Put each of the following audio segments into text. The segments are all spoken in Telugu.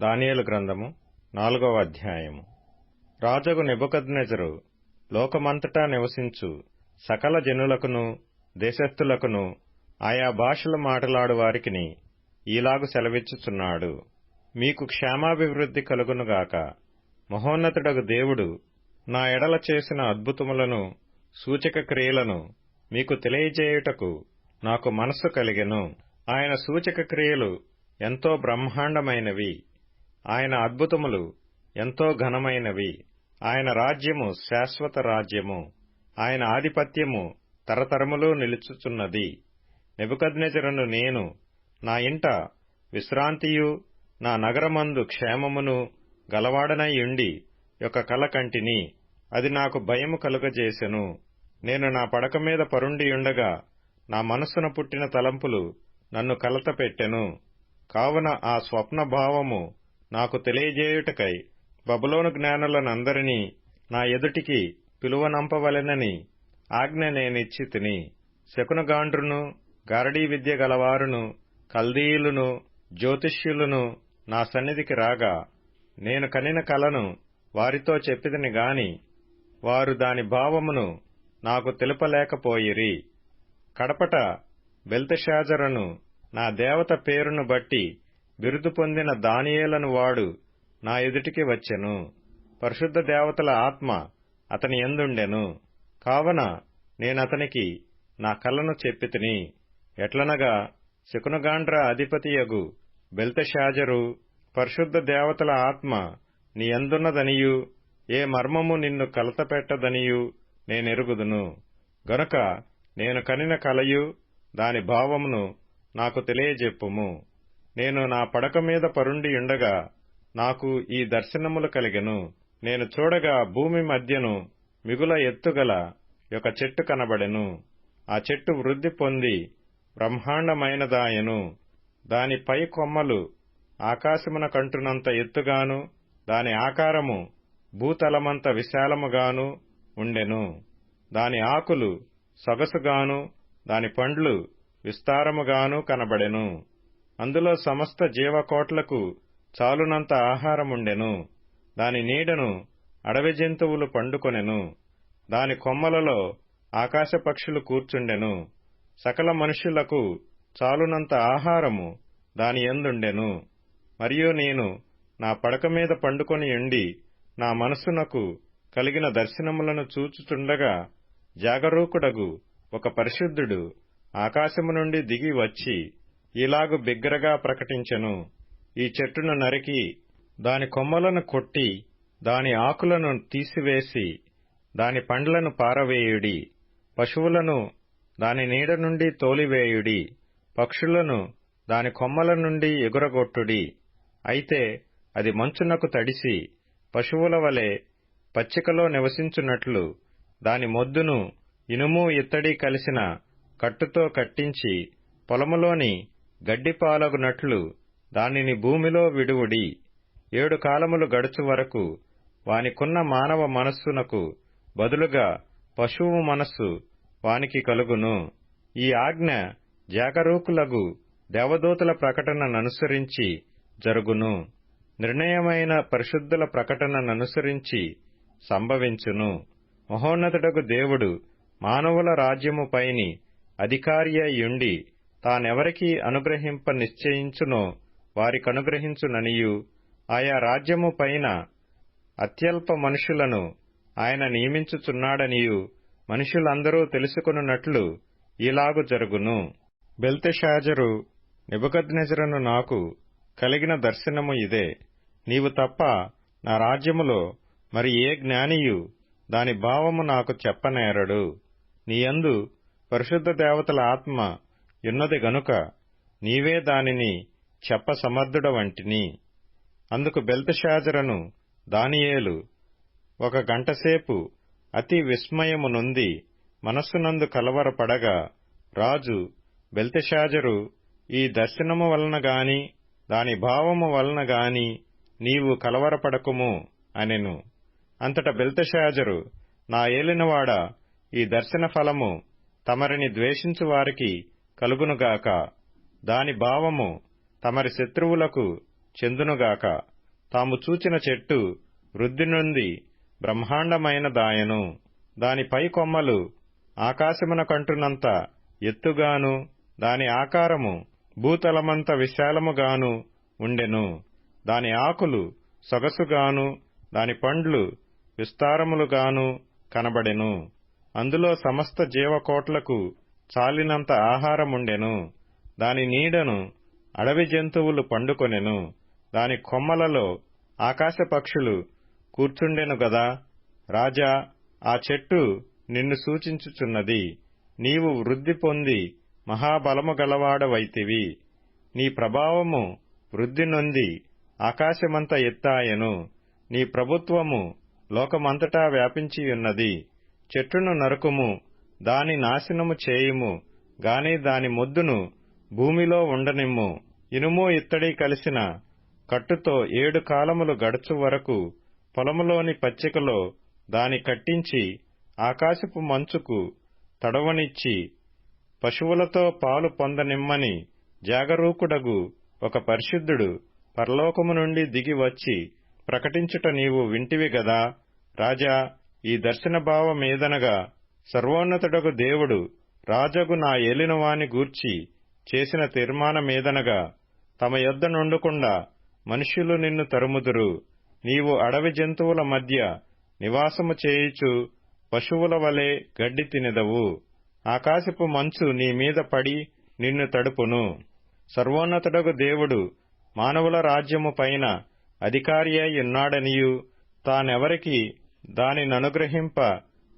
దానియలు గ్రంథము నాలుగవ అధ్యాయము. రాజగు నెబుకద్నెజరు లోకమంతటా నివసించు సకల జనులకును దేశస్థులకును ఆయా భాషలు మాటలాడు వారికిని ఈలాగు సెలవిచ్చుచున్నాడు. మీకు క్షేమాభివృద్ధి కలుగునుగాక మహోన్నతుడగు దేవుడు నా ఎడల చేసిన అద్భుతములను సూచక క్రియలను మీకు తెలియజేయుటకు నాకు మనస్సు కలిగెను. ఆయన సూచక క్రియలు ఎంతో బ్రహ్మాండమైనవి. ఆయన అద్భుతములు ఎంతో ఘనమైనవి. ఆయన రాజ్యము శాశ్వత రాజ్యము. ఆయన ఆధిపత్యము తరతరములు నిలుచుచున్నది. నెబుకద్నెజరను నేను నా ఇంట విశ్రాంతియు నా నగరమందు క్షేమమును గలవాడనయుండి యొక్క కల కంటిని అది నాకు భయము కలుగజేసెను. నేను నా పడక మీద పరుండియుండగా నా మనస్సున పుట్టిన తలంపులు నన్ను కలత పెట్టెను. కావున ఆ స్వప్న భావము నాకు తెలియజేయుటకై బబులోను జ్ఞానులనందరినీ నా ఎదుటికి పిలువనంపవలెనని ఆజ్ఞ నేనిచ్చి తిని శకునగాండ్రును గారడీ విద్య గలవారును కల్దీయులును జ్యోతిష్యులను నా సన్నిధికి రాగా నేను కనిన కలను వారితో చెప్పిదని గాని వారు దాని భావమును నాకు తెలుపలేకపోయిరి. కడపట బెల్తషాజరను నా దేవత పేరును బట్టి బిరుదు పొందిన దానియేలను వాడు నా ఎదుటికి వచ్చెను. పరిశుద్ధ దేవతల ఆత్మ అతని ఎందుండెను. కావన నేనతనికి నా కలను చెప్పితిని ఎట్లనగా శకునగాండ్ర అధిపతియగు బెల్తషాజరు పరిశుద్ధ దేవతల ఆత్మ నీ ఎందున్నదనియు ఏ మర్మము నిన్ను కలతపెట్టదనియు నేనెరుగుదును. గనుక నేను కనిన కలయు దాని భావమును నాకు తెలియజెప్పుము. నేను నా పడక మీద పరుండి ఉండగా నాకు ఈ దర్శనములు కలిగెను. నేను చూడగా భూమి మధ్యను మిగుల ఎత్తుగల ఒక చెట్టు కనబడెను. ఆ చెట్టు వృద్ధి పొంది బ్రహ్మాండమైనదాయను. దాని పై కొమ్మలు ఆకాశమున కంటునంత ఎత్తుగాను దాని ఆకారము భూతలమంత విశాలముగాను ఉండెను. దాని ఆకులు సొగసుగాను దాని పండ్లు విస్తారముగాను కనబడెను. అందులో సమస్త జీవకోట్లకు చాలునంత ఆహారముండెను. దాని నీడను అడవి జంతువులు పండుకొనెను. దాని కొమ్మలలో ఆకాశపక్షులు కూర్చుండెను. సకల మనుష్యులకు చాలునంత ఆహారము దాని ఎందుండెను. మరియు నేను నా పడక మీద పండుకొని ఉండి నా మనస్సునకు కలిగిన దర్శనములను చూచుచుండగా జాగరూకుడగు ఒక పరిశుద్ధుడు ఆకాశము నుండి దిగి వచ్చి ఇలాగు బిగ్గరగా ప్రకటించెను. ఈ చెట్టును నరికి దాని కొమ్మలను కొట్టి దాని ఆకులను తీసివేసి దాని పండ్లను పారవేయుడి పశువులను దాని నీడ నుండి తోలివేయుడి పక్షులను దాని కొమ్మల నుండి ఎగురగొట్టుడి. అయితే అది మంచునకు తడిసి పశువుల వలె పచ్చికలో నివసించున్నట్లు దాని మొద్దును ఇనుము ఇత్తడి కలిసిన కట్టుతో కట్టించి పొలములోని గడ్డిపాలగునట్లు దానిని భూమిలో విడువుడి. ఏడు కాలములు గడుచు వరకు వానికున్న మానవ మనస్సునకు బదులుగా పశువు మనస్సు వానికి కలుగును. ఈ ఆజ్ఞ జాగరూకులగు దేవదూతల ప్రకటనననుసరించి జరుగును. నిర్ణయమైన పరిశుద్ధుల ప్రకటనననుసరించి సంభవించును. మహోన్నతుడగు దేవుడు మానవుల రాజ్యముపైని అధికారియయుండి తానెవరికి అనుగ్రహింప నిశ్చయించునో వారికనుగ్రహించుననియు. ఆయా రాజ్యము పైన అత్యల్ప మనుషులను ఆయన నియమించుచున్నాడనియు. మనుషులందరూ తెలుసుకొనున్నట్లు ఇలాగు జరుగును. బెల్తెషాజరు నిబుకద్నెజరను నాకు కలిగిన దర్శనము ఇదే. నీవు తప్ప నా రాజ్యములో మరి ఏ జ్ఞానియు దాని భావము నాకు చెప్పనేరడు. నీయందు పరిశుద్ధ దేవతల ఆత్మ యున్నది గనుక నీవే దానిని చెప్ప సమర్థుడవంటిని అందుకు బెల్తషాజరను దానియేలు ఒక గంటసేపు అతి విస్మయము నొంది మనస్సునందు కలవరపడగా రాజు బెల్తషాజరు ఈ దర్శనము వలన గాని దాని భావము వలన గాని నీవు కలవరపడకుము అనెను. అంతట బెల్తషాజరు నా ఏలినవాడ ఈ దర్శన ఫలము తమరిని ద్వేషించు వారికి కలుగునుగాక. దాని భావము తమరి శత్రువులకు చెందునుగాక. తాము చూచిన చెట్టు వృద్ధి నుండి బ్రహ్మాండమైన దాయను. దాని పై కొమ్మలు ఆకాశమున కంటునంత ఎత్తుగాను దాని ఆకారము భూతలమంత విశాలముగాను ఉండెను. దాని ఆకులు సొగసుగాను దాని పండ్లు విస్తారములుగాను కనబడెను. అందులో సమస్త జీవకోట్లకు చాలినంత ఆహారముండెను. దాని నీడను అడవి జంతువులు పండుకొనెను. దాని కొమ్మలలో ఆకాశ పక్షులు కూర్చుండెను గదా. రాజా ఆ చెట్టు నిన్ను సూచించుచున్నది. నీవు వృద్ధి పొంది మహాబలము గలవాడవైతివి. నీ ప్రభావము వృద్ధి నొంది ఆకాశమంత ఎత్తాయను. నీ ప్రభుత్వము లోకమంతటా వ్యాపించియున్నది. చెట్టును నరుకుము దాని నాశనము చేయుము గాని దాని మొద్దును భూమిలో ఉండనిమ్ము. ఇనుము ఇత్తడి కలిసిన కట్టుతో ఏడు కాలములు గడుచు వరకు పొలములోని పచ్చికలో దాని కట్టించి ఆకాశపు మంచుకు తడవనిచ్చి పశువులతో పాలు పొందనిమ్మని జాగరూకుడగు ఒక పరిశుద్ధుడు పరలోకము నుండి దిగి వచ్చి ప్రకటించుట నీవు వింటివి గదా? రాజా ఈ దర్శన సర్వోన్నతుడకు దేవుడు రాజగు నా ఏలినవాని గూర్చి చేసిన తీర్మానమేదనగా తమ యొద్ద నుండకుండా మనుష్యులు నిన్ను తరుముదురు. నీవు అడవి జంతువుల మధ్య నివాసము చేయుచు పశువుల వలె గడ్డి తినెదవు. ఆకాశపు మంచు నీ మీద పడి నిన్ను తడుపును. సర్వోన్నతుడగు దేవుడు మానవుల రాజ్యము పైన అధికారి అయి ఉన్నాడనియు తానెవరికి దానిననుగ్రహింప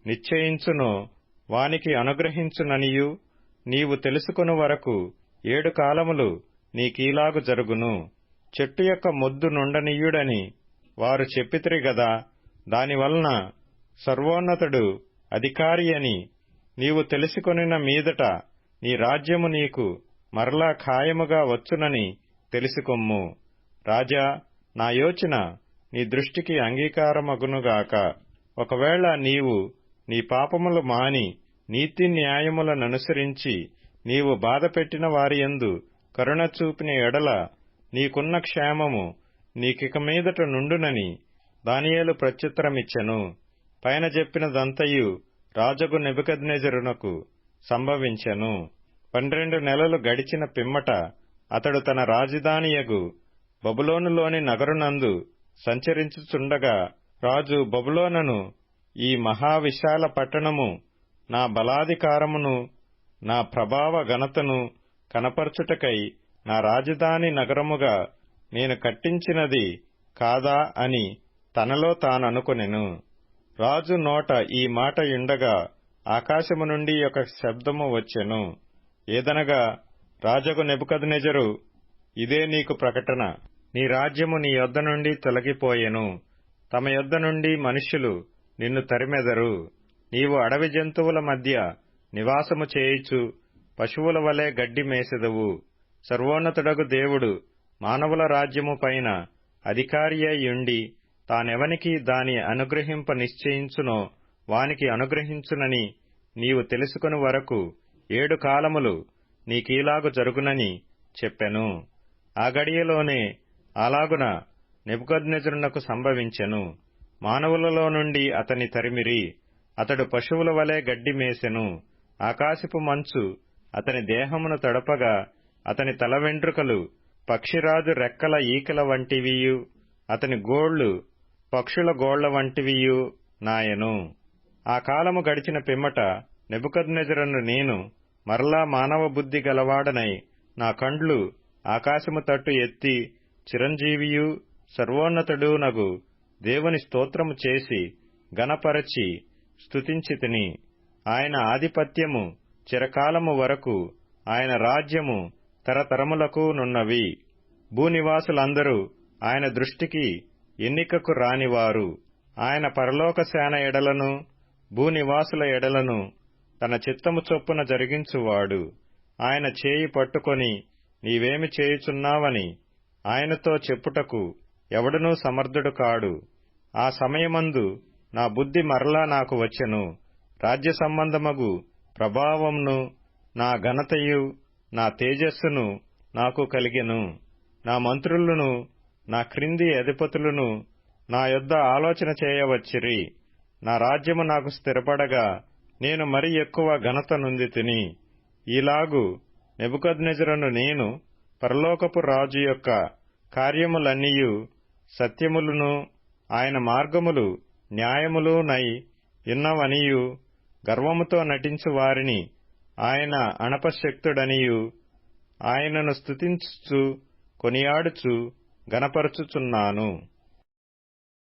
నిశ్చయించునో. వానికి అనుగ్రహించుననియు. నీవు తెలుసుకుని వరకు ఏడు కాలములు నీకీలాగు జరుగును. చెట్టు యొక్క మొద్దు నుండనీయుడని వారు చెప్పితిరి గదా దానివలన సర్వోన్నతుడు అధికారి అని నీవు తెలుసుకొనిన మీదట నీ రాజ్యము నీకు మరలా ఖాయముగా వచ్చునని తెలుసుకొమ్ము. రాజా నా యోచన నీ దృష్టికి అంగీకారమగునుగాక. ఒకవేళ నీవు నీ పాపములు మాని నీతి న్యాయములననుసరించి నీవు బాధపెట్టిన వారియందు కరుణ చూపిన ఎడల నీకున్న క్షేమము నీకిక మీదట నుండునని దానియేలు ప్రత్యుత్తరమిచ్చెను. పైన చెప్పినదంతయు రాజగు నెబుకద్నెజరునకు సంభవించెను. పన్నెండు నెలలు గడిచిన పిమ్మట అతడు తన రాజధానియగు బబులోనులోని నగరునందు సంచరించుచుండగా రాజు బబులోనను ఈ మహావిశాల పట్టణము నా బలాధికారమును నా ప్రభావ ఘనతను కనపరచుటకై నా రాజధాని నగరముగా నేను కట్టించినది కాదా అని తనలో తాననుకొనెను. రాజు నోట ఈ మాట యుండగా ఆకాశము నుండి ఒక శబ్దము వచ్చెను. ఏదనగా రాజగు నెబుకద్నెజరు ఇదే నీకు ప్రకటన. నీ రాజ్యము నీ యొద్ద నుండి తొలగిపోయెను. తమ యొద్ద నుండి మనుష్యులు నిన్ను తరిమెదరు. నీవు అడవి జంతువుల మధ్య నివాసము చేయుచు పశువుల వలె గడ్డి మేసెదవు. సర్వోన్నతుడగు దేవుడు మానవుల రాజ్యము పైన అధికారి అయ్యుండి తానెవనికి దాని అనుగ్రహింప నిశ్చయించునో వానికి అనుగ్రహించునని నీవు తెలుసుకుని వరకు ఏడు కాలములు నీకీలాగు జరుగునని చెప్పెను. ఆ గడియలోనే అలాగున నెబుకద్నెజరునకు సంభవించెను. మానవులలో నుండి అతని తరిమిరి. అతడు పశువుల వలె గడ్డి మేసెను. ఆకాశపు మంచు అతని దేహమును తడపగా అతని తల వెంట్రుకలు పక్షిరాజు రెక్కల ఈకల వంటివియు. అతని గోళ్ళు పక్షుల గోళ్ళ వంటివియు నాయను. ఆ కాలము గడిచిన పిమ్మట నెబుకద్నెజరను నేను మరలా మానవ బుద్ధి గలవాడనై నా కండ్లు ఆకాశము తట్టు ఎత్తి చిరంజీవియు సర్వోన్నతుడు నగు. దేవుని స్తోత్రము చేసి గణపరచి స్తుతించితిని ఆయన ఆధిపత్యము చిరకాలము వరకు ఆయన రాజ్యము తరతరములకు నున్నవి. భూనివాసులందరూ ఆయన దృష్టికి ఎన్నికకు రానివారు. ఆయన పరలోక సేన ఎడలను భూనివాసుల ఎడలను తన చిత్తము చొప్పున జరిగించువాడు. ఆయన చేయి పట్టుకొని నీవేమి చేయుచున్నావని ఆయనతో చెప్పుటకు ఎవడనూ సమర్థుడు కాడు. ఆ సమయమందు నా బుద్ధి మరలా నాకు వచ్చెను. రాజ్య సంబంధమగు ప్రభావంను నా ఘనతయు నా తేజస్సును నాకు కలిగెను. నా మంత్రులను నా క్రింది అధిపతులను నా యొద్ద ఆలోచన చేయవచ్చిరి. నా రాజ్యము నాకు స్థిరపడగా నేను మరి ఎక్కువ ఘనత నుంది తిని. ఈలాగు నెబుకద్నెజరను నేను పరలోకపు రాజు యొక్క కార్యములన్నీయు సత్యములను ఆయన మార్గములు న్యాయములు నై ఇన్నవనియు గర్వముతో నటించు వారిని ఆయన అణపశక్తుడనియు ఆయనను స్తుతించుచు కొనియాడుచు గనపరుచుచున్నాను